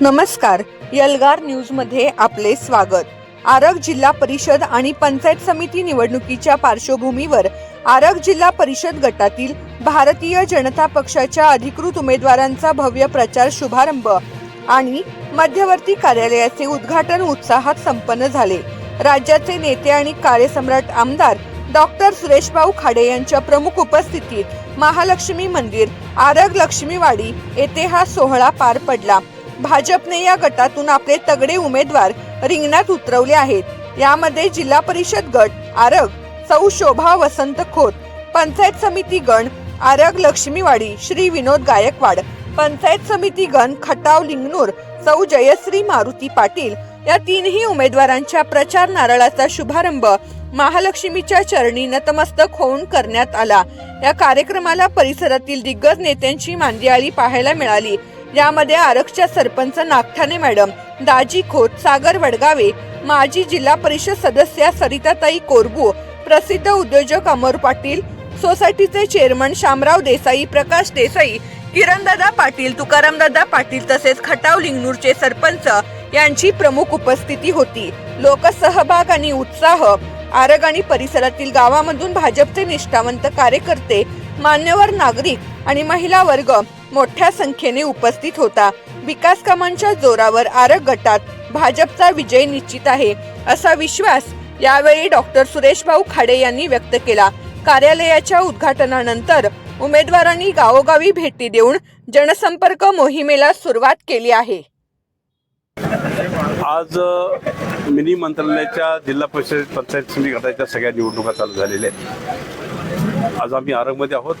नमस्कार यलगार न्यूजमध्ये आपले स्वागत. आरग जिल्हा परिषद आणि पंचायत समिती निवडणुकीच्या पार्श्वभूमीवर आरग जिल्हा परिषद गटातील भारतीय जनता पक्षाच्या अधिकृत उमेदवारांचा भव्य प्रचार शुभारंभ आणि मध्यवर्ती कार्यालयाचे उद्घाटन उत्साहात संपन्न झाले. राज्याचे नेते आणि कार्यसम्राट आमदार डॉक्टर सुरेशभाऊ खाडे यांच्या प्रमुख उपस्थितीत महालक्ष्मी मंदिर आरग लक्ष्मीवाडी येथे हा सोहळा पार पडला. भाजपने या गटातून आपले तगडे उमेदवार रिंगणात उतरवले आहेत. यामध्ये जिल्हा परिषद गट आरग सौ शोभा वसंत खोत पंचायत समिती गण आरग लक्ष्मीवाडी श्री विनोद गायकवाड पंचायत समिती गण खटाव लिंगनूर सौ जयश्री मारुती पाटील या तीनही उमेदवारांच्या प्रचार नारळाचा शुभारंभ महालक्ष्मीच्या चरणी नतमस्तक होऊन करण्यात आला. या कार्यक्रमाला परिसरातील दिग्गज नेत्यांची मांदियाळी पाहायला मिळाली. यामध्ये आरक्षच्या सरपंच नागठाणे मॅडम दाजी खोत सागर वडगावे माजी जिल्हा परिषद सदस्या सरिताताई कोरबू प्रसिद्ध उद्योजक अमर पाटील सोसायटीचे चेअरमन शामराव देसाई प्रकाश देसाई किरणदादा पाटील तुकारामदादा पाटील तसेच खटाव लिंगनूरचे सरपंच यांची प्रमुख उपस्थिती होती. लोकसहभाग आणि उत्साह आरग आणि परिसरातील गावामधून भाजपचे निष्ठावंत कार्यकर्ते मान्यवर नागरिक आणि महिला वर्ग मोठ्या संख्येने उपस्थित होता. विकास कामांच्या जोरावर आरग गटात भाजपचा विजय निश्चित आहे असा विश्वास यावेळी डॉक्टर सुरेशभाऊ खाडे यांनी व्यक्त केला. कार्यालयाच्या उद्घाटनानंतर उमेदवारांनी गावोगावी भेटी देऊन जनसंपर्क मोहिमेला सुरुवात केली आहे. आज मिनी मंत्रालयाच्या जिल्हा परिषद पंचायत समिती गटाच्या सगळ्या निवडणुका चालू झालेल्या आहेत. आज आम्ही आरगमध्ये आहोत.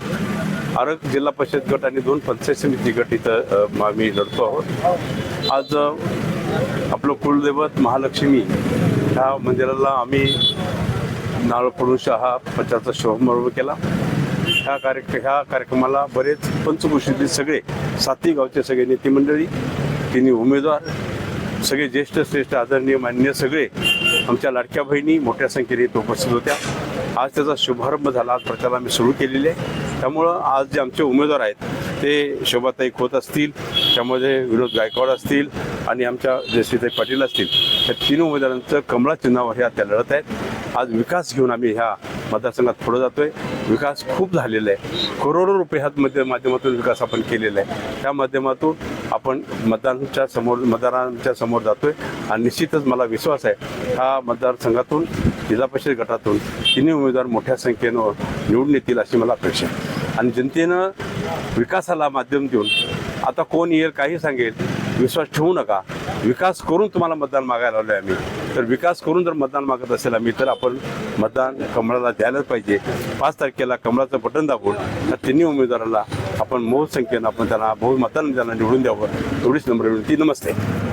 आरग जिल्हा परिषद गट आणि दोन पंचायत समिती गट इथं आम्ही लढतो आहोत. आज आपलं कुलदैवत महालक्ष्मी ह्या मंदिराला आम्ही नारळ पडून हा प्रचाराचा शुभारंभ केला. ह्या कार्यक्रम ह्या कार्यक्रमाला बरेच पंचकृषीतील सगळे सातही गावचे सगळे नेते मंडळी तिन्ही उमेदवार सगळे ज्येष्ठ श्रेष्ठ आदरणीय मान्य सगळे आमच्या लाडक्या बहिणी मोठ्या संख्येने उपस्थित होत्या. आज त्याचा शुभारंभ झाला आज प्रचार आम्ही सुरू केलेले. आहे त्यामुळं आज जे आमचे उमेदवार आहेत ते शोभाताई खोत असतील त्यामध्ये विनोद गायकवाड असतील आणि आमच्या जयश्रीताई पाटील असतील. या तीन उमेदवारांचं कमळा चिन्हावर ह्या त्या लढत आहेत. आज विकास घेऊन आम्ही ह्या मतदारसंघात पुढे जातोय. विकास खूप झालेला आहे. करोडो रुपये ह्या माध्यमातून विकास आपण केलेला आहे. त्या माध्यमातून आपण मतदारांच्या समोर मतदारांच्या समोर जातोय आणि निश्चितच मला विश्वास आहे हा मतदारसंघातून जिल्हा परिषद गटातून तिन्ही उमेदवार मोठ्या संख्येनं निवडून येतील अशी मला अपेक्षा आहे. आणि जनतेनं विकासाला माध्यम देऊन आता कोण येईल काही सांगेल विश्वास ठेवू नका. विकास करून तुम्हाला मतदान मागायला आलो आहे आम्ही. तर विकास करून जर मतदान मागत असेल आम्ही तर आपण मतदान कमळाला द्यायलाच पाहिजे. पाच तारखेला कमळाचं बटन दाबून तिन्ही उमेदवाराला आपण बहु संख्येनं आपण त्यांना बहु मतांना त्यांना निवडून द्यावं एवढीच नम्र विनंती. नमस्ते.